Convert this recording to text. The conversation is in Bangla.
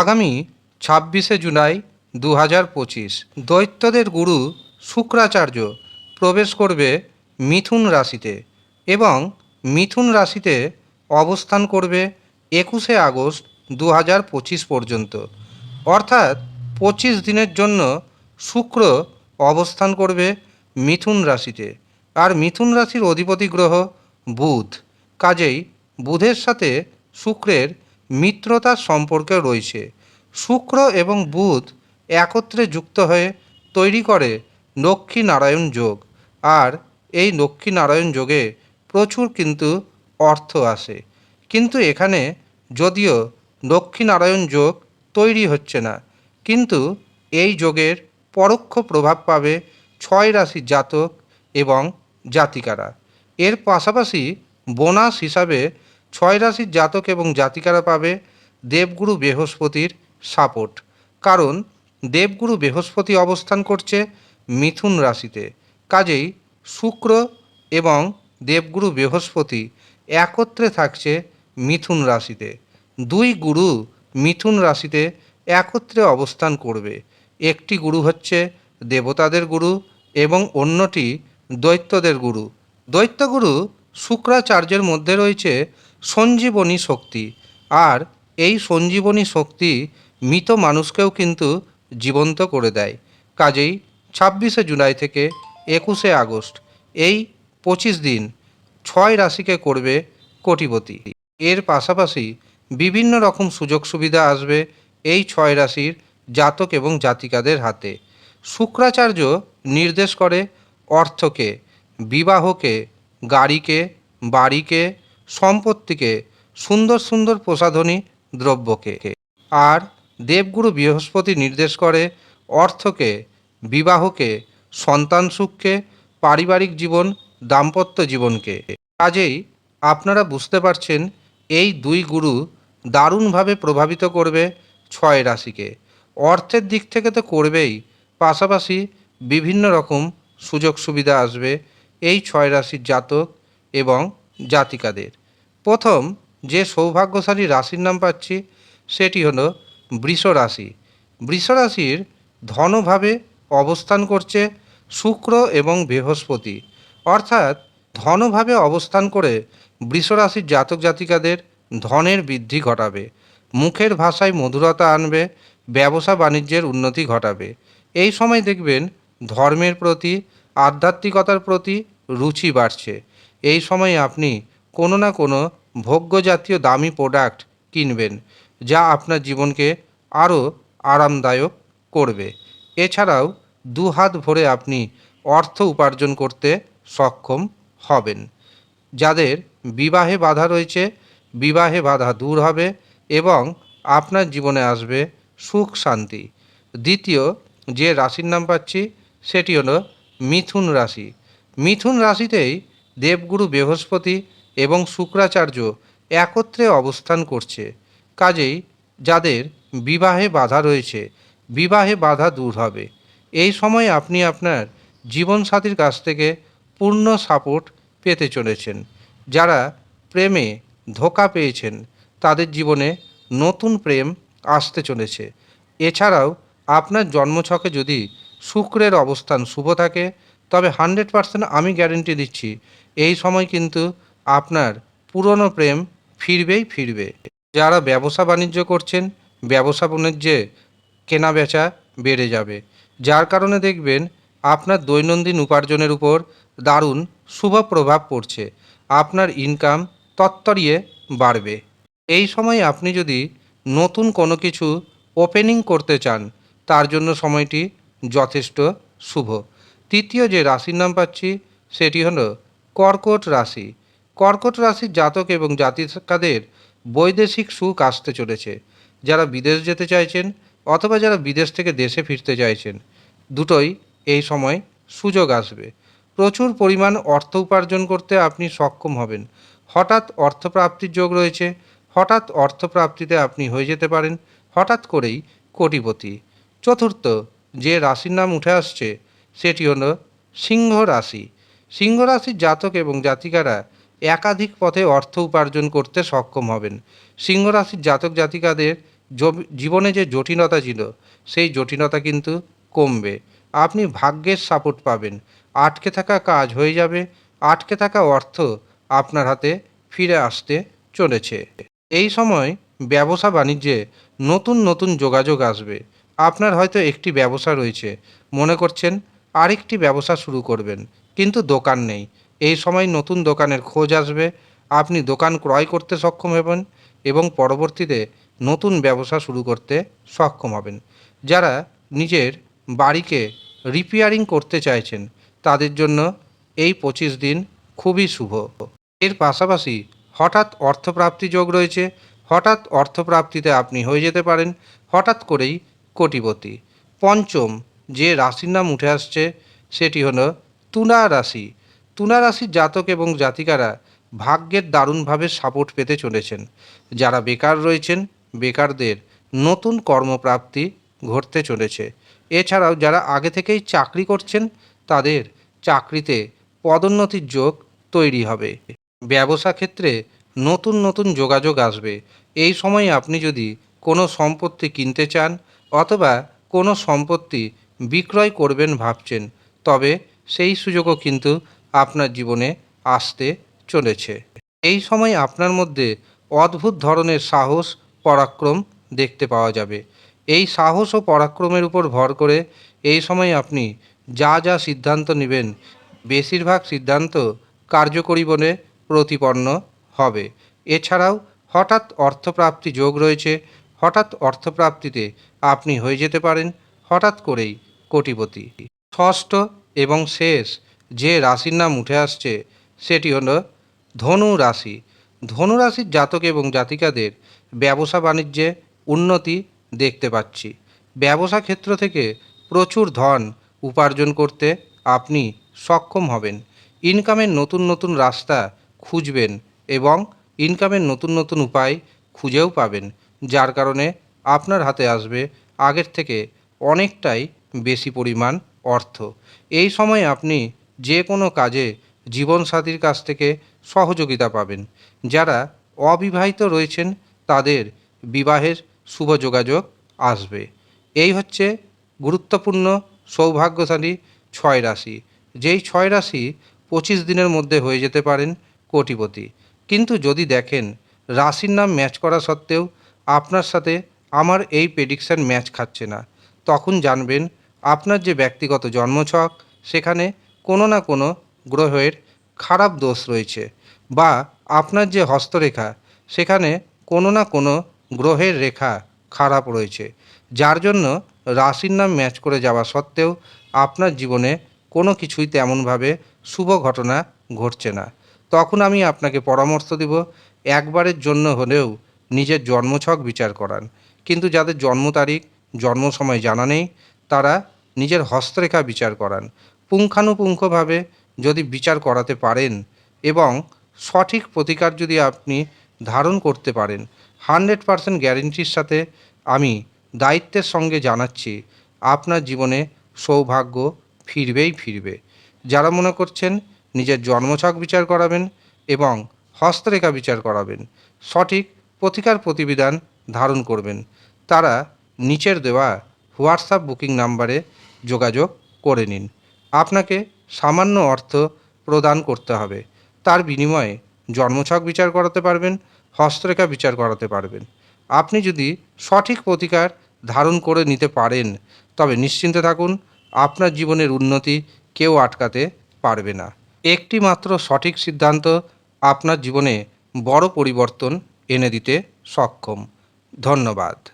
আগামী ছাব্বিশে জুলাই দু হাজার পঁচিশ দৈত্যদের গুরু শুক্রাচার্য প্রবেশ করবে মিথুন রাশিতে এবং মিথুন রাশিতে অবস্থান করবে একুশে আগস্ট দু হাজার পঁচিশ পর্যন্ত। অর্থাৎ পঁচিশ দিনের জন্য শুক্র অবস্থান করবে মিথুন রাশিতে। আর মিথুন রাশির অধিপতি গ্রহ বুধ। কাজেই বুধের সাথে শুক্রের মিত্রতার সম্পর্ক রয়েছে। শুক্র এবং বুধ একত্রে যুক্ত হয়ে তৈরি করে লক্ষ্মী নারায়ণ যোগ। আর এই লক্ষ্মী নারায়ণ যোগে প্রচুর কিন্তু অর্থ আসে। কিন্তু এখানে যদিও লক্ষ্মী নারায়ণ যোগ তৈরি হচ্ছে না, কিন্তু এই যোগের পরোক্ষ প্রভাব পাবে ছয় রাশির জাতক এবং জাতিকারা। এর পাশাপাশি বোনাস হিসাবে ছয় রাশির জাতক এবং জাতিকারা পাবে দেবগুরু বৃহস্পতির সাপোর্ট। কারণ দেবগুরু বৃহস্পতি অবস্থান করছে মিথুন রাশিতে। কাজেই শুক্র এবং দেবগুরু বৃহস্পতি একত্রে থাকছে মিথুন রাশিতে। দুই গুরু মিথুন রাশিতে একত্রে অবস্থান করবে। একটি গুরু হচ্ছে দেবতাদের গুরু এবং অন্যটি দৈত্যদের গুরু। দৈত্যগুরু শুক্রাচার্যের মধ্যে রয়েছে সঞ্জীবনী শক্তি। আর এই সঞ্জীবনী শক্তি মৃত মানুষকেও কিন্তু জীবন্ত করে দেয়। কাজেই ছাব্বিশে জুলাই থেকে একুশে আগস্ট, এই পঁচিশ দিন ছয় রাশিকে করবে কোটিপতি। এর পাশাপাশি বিভিন্ন রকম সুযোগ সুবিধা আসবে এই ছয় রাশির জাতক এবং জাতিকাদের হাতে। শুক্রাচার্য নির্দেশ করে অর্থকে, বিবাহকে, গাড়িকে, বাড়িকে সম্পত্তিকে সুন্দর সুন্দর প্রসাধনী দ্রব্যকে। আর দেবগুরু বৃহস্পতি নির্দেশ করে অর্থকে, বিবাহকে, সন্তান সুখকে, পারিবারিক জীবন, দাম্পত্য জীবনকে। কাজেই আপনারা বুঝতে পারছেন এই দুই গুরু দারুণভাবে প্রভাবিত করবে ছয় রাশিকে। অর্থের দিক থেকে তো করবেই, পাশাপাশি বিভিন্ন রকম সুযোগ সুবিধা আসবে এই ছয় রাশির জাতক এবং জাতিকাদের। প্রথম যে সৌভাগ্যশালী রাশির নাম পাচ্ছি, সেটি হলো বৃষ রাশি। বৃষ রাশির ধনভাবে অবস্থান করছে শুক্র এবং বৃহস্পতি। অর্থাৎ ধনভাবে অবস্থান করে বৃষ রাশির জাতক জাতিকাদের ধনের বৃদ্ধি ঘটাবে। মুখের ভাষায় মধুরতা আনবে, ব্যবসা বাণিজ্যের উন্নতি ঘটাবে। এই সময় দেখবেন ধর্মের প্রতি, আধ্যাত্মিকতার প্রতি রুচি বাড়ছে। এই সময় আপনি কোনো না কোনো ভোগ্য জাতীয় দামি প্রোডাক্ট কিনবেন, যা আপনার জীবনকে আরও আরামদায়ক করবে। এছাড়াও দু হাত ভরে আপনি অর্থ উপার্জন করতে সক্ষম হবেন। যাদের বিবাহে বাধা রয়েছে, বিবাহে বাধা দূর হবে এবং আপনার জীবনে আসবে সুখ শান্তি। দ্বিতীয় যে রাশির নাম পাচ্ছি, সেটি হলো মিথুন রাশি। মিথুন রাশিতেই দেবগুরু বৃহস্পতি এবং শুক্রাচার্য একত্রে অবস্থান করছে। কাজেই যাদের বিবাহে বাধা রয়েছে, বিবাহে বাধা দূর হবে। এই সময় আপনি আপনার জীবনসাথীর কাছ থেকে পূর্ণ সাপোর্ট পেতে চলেছেন। যারা প্রেমে ধোকা পেয়েছেন, তাদের জীবনে নতুন প্রেম আসতে চলেছে। এছাড়াও আপনার জন্মছকে যদি শুক্রের অবস্থান শুভ থাকে তবে হান্ড্রেড পার্সেন্ট আমি গ্যারেন্টি দিচ্ছি, এই সময় কিন্তু আপনার পুরনো প্রেম ফিরবেই ফিরবে। যারা ব্যবসা বাণিজ্য করছেন, ব্যবসা বাণিজ্যে কেনা বেচা বেড়ে যাবে। যার কারণে দেখবেন আপনার দৈনন্দিন উপার্জনের উপর দারুণ শুভ প্রভাব পড়ছে। আপনার ইনকাম তত্তরিয়ে বাড়বে। এই সময় আপনি যদি নতুন কোনো কিছু ওপেনিং করতে চান, তার জন্য সময়টি যথেষ্ট শুভ। তৃতীয় যে রাশির নাম পাচ্ছি, সেটি হলো কর্কট রাশি। কর্কট রাশির জাতক এবং জাতিকাদের বৈদেশিক সুখ আসতে চলেছে। যারা বিদেশ যেতে চাইছেন অথবা যারা বিদেশ থেকে দেশে ফিরতে চাইছেন, দুটোই এই সময় সুযোগ আসবে। প্রচুর পরিমাণ অর্থ উপার্জন করতে আপনি সক্ষম হবেন। হঠাৎ অর্থপ্রাপ্তির যোগ রয়েছে, হঠাৎ অর্থপ্রাপ্তিতে আপনি হয়ে যেতে পারেন, হঠাৎ করেই কোটিপতি। চতুর্থ, যে রাশির নাম উঠে আসছে সেটি হলো সিংহ রাশি। সিংহ রাশির জাতক এবং জাতিকারা একাধিক পথে অর্থ উপার্জন করতে সক্ষম হবেন। সিংহ রাশির জাতক জাতিকাদের জীবনে যে জটিলতা ছিল, সেই জটিলতা কিন্তু কমবে। আপনি ভাগ্যের সাপোর্ট পাবেন। আটকে থাকা কাজ হয়ে যাবে। আটকে থাকা অর্থ আপনার হাতে ফিরে আসতে চলেছে। এই সময় ব্যবসা বাণিজ্যে নতুন নতুন যোগাযোগ আসবে। আপনার হয়তো একটি ব্যবসা রয়েছে। মনে করছেন আরেকটি ব্যবসা শুরু করবেন, কিন্তু দোকান নেই। এই সময় নতুন দোকানের খোঁজ আসবে, আপনি দোকান ক্রয় করতে সক্ষম হবেন এবং পরবর্তীতে নতুন ব্যবসা শুরু করতে সক্ষম হবেন। যারা নিজের বাড়িকে রিপেয়ারিং করতে চাইছেন, তাদের জন্য এই পঁচিশ দিন খুবই শুভ। এর পাশাপাশি হঠাৎ অর্থপ্রাপ্তি যোগ রয়েছে, হঠাৎ অর্থপ্রাপ্তিতে আপনি হয়ে যেতে পারেন, হঠাৎ করেই কোটিপতি। পঞ্চম যে রাশির নাম উঠে আসছে, সেটি হলো তুলা রাশি। তুলা রাশির জাতক এবং জাতিকারা ভাগ্যের দারুণভাবে সাপোর্ট পেতে চলেছেন। যারা বেকার রয়েছেন, বেকারদের নতুন কর্মপ্রাপ্তি ঘটতে চলেছে। এছাড়াও যারা আগে থেকেই চাকরি করছেন, তাদের চাকরিতে পদোন্নতির যোগ তৈরি হবে। ব্যবসা ক্ষেত্রে নতুন নতুন যোগাযোগ আসবে। এই সময় আপনি যদি কোনো সম্পত্তি কিনতে চান অথবা কোনো সম্পত্তি বিক্রয় করবেন ভাবছেন, তবে সেই সুযোগও কিন্তু আপনার জীবনে আসতে চলেছে। এই সময় আপনার মধ্যে অদ্ভুত ধরনের সাহস, পরাক্রম দেখতে পাওয়া যাবে। এই সাহস ও পরাক্রমের উপর ভর করে এই সময় আপনি যা যা সিদ্ধান্ত নেবেন, বেশিরভাগ সিদ্ধান্ত কার্যকরী বলে প্রতিপন্ন হবে। এছাড়াও হঠাৎ অর্থপ্রাপ্তি যোগ রয়েছে, হঠাৎ অর্থপ্রাপ্তিতে আপনি হয়ে যেতে পারেন, হঠাৎ করেই কোটিপতি। ষষ্ঠ এবং শেষ যে রাশির নাম উঠে আসছে, সেটি হলো ধনু রাশি। ধনু রাশির জাতক এবং জাতিকাদের ব্যবসা বাণিজ্যে উন্নতি দেখতে পাচ্ছি। ব্যবসা ক্ষেত্র থেকে প্রচুর ধন উপার্জন করতে আপনি সক্ষম হবেন। ইনকামের নতুন নতুন রাস্তা খুঁজবেন এবং ইনকামের নতুন নতুন উপায় খুঁজেও পাবেন, যার কারণে আপনার হাতে আসবে আগের থেকে অনেকটাই বেশি পরিমাণ অর্থ। এই সময় আপনি যে কোনো কাজে জীবনসাথীর কাছ থেকে সহযোগিতা পাবেন। যারা অবিবাহিত রয়েছেন, তাদের বিবাহের শুভ যোগাযোগ আসবে। এই হচ্ছে গুরুত্বপূর্ণ, সৌভাগ্যশালী ছয় রাশি। যেই ছয় রাশি পঁচিশ দিনের মধ্যে হয়ে যেতে পারেন কোটিপতি। কিন্তু যদি দেখেন রাশির নাম ম্যাচ করা সত্ত্বেও আপনার সাথে আমার এই প্রেডিকশান ম্যাচ খাচ্ছে না, তখন জানবেন আপনার যে ব্যক্তিগত জন্মছক, সেখানে কোনো না কোনো গ্রহের খারাপ দোষ রয়েছে বা আপনার যে হস্তরেখা, সেখানে কোনো না কোনো গ্রহের রেখা খারাপ রয়েছে। যার জন্য রাশির নাম ম্যাচ করে যাওয়া সত্ত্বেও আপনার জীবনে কোনো কিছুই তেমনভাবে শুভ ঘটনা ঘটছে না। তখন আমি আপনাকে পরামর্শ দেব, একবারের জন্য হলেও নিজের জন্মছক বিচার করান। কিন্তু যাদের জন্ম তারিখ, জন্ম সময় জানা নেই, তারা নিজের হস্তরেখা বিচার করান। পুঙ্খানুপুঙ্খভাবে যদি বিচার করাতে পারেন এবং সঠিক প্রতিকার যদি আপনি ধারণ করতে পারেন, হান্ড্রেড পারসেন্ট গ্যারেন্টির সাথে আমি দায়িত্বের সঙ্গে জানাচ্ছি, আপনার জীবনে সৌভাগ্য ফিরবেই ফিরবে। যারা মনে করছেন নিজের জন্মছক বিচার করাবেন এবং হস্তরেখা বিচার করাবেন, সঠিক প্রতিকার প্রতিবিধান ধারণ করবেন, তারা নিচের দেওয়া হোয়াটসঅ্যাপ বুকিং নাম্বারে যোগাযোগ করে নিন। আপনাকে সামান্য অর্থ প্রদান করতে হবে। তার বিনিময়ে জন্মছক বিচার করাতে পারবেন, হস্তরেখা বিচার করাতে পারবেন। আপনি যদি সঠিক প্রতিকার ধারণ করে নিতে পারেন, তবে নিশ্চিন্তে থাকুন, আপনার জীবনের উন্নতি কেউ আটকাতে পারবে না। একটি মাত্র সঠিক সিদ্ধান্ত আপনার জীবনে বড় পরিবর্তন এনে দিতে সক্ষম। ধন্যবাদ।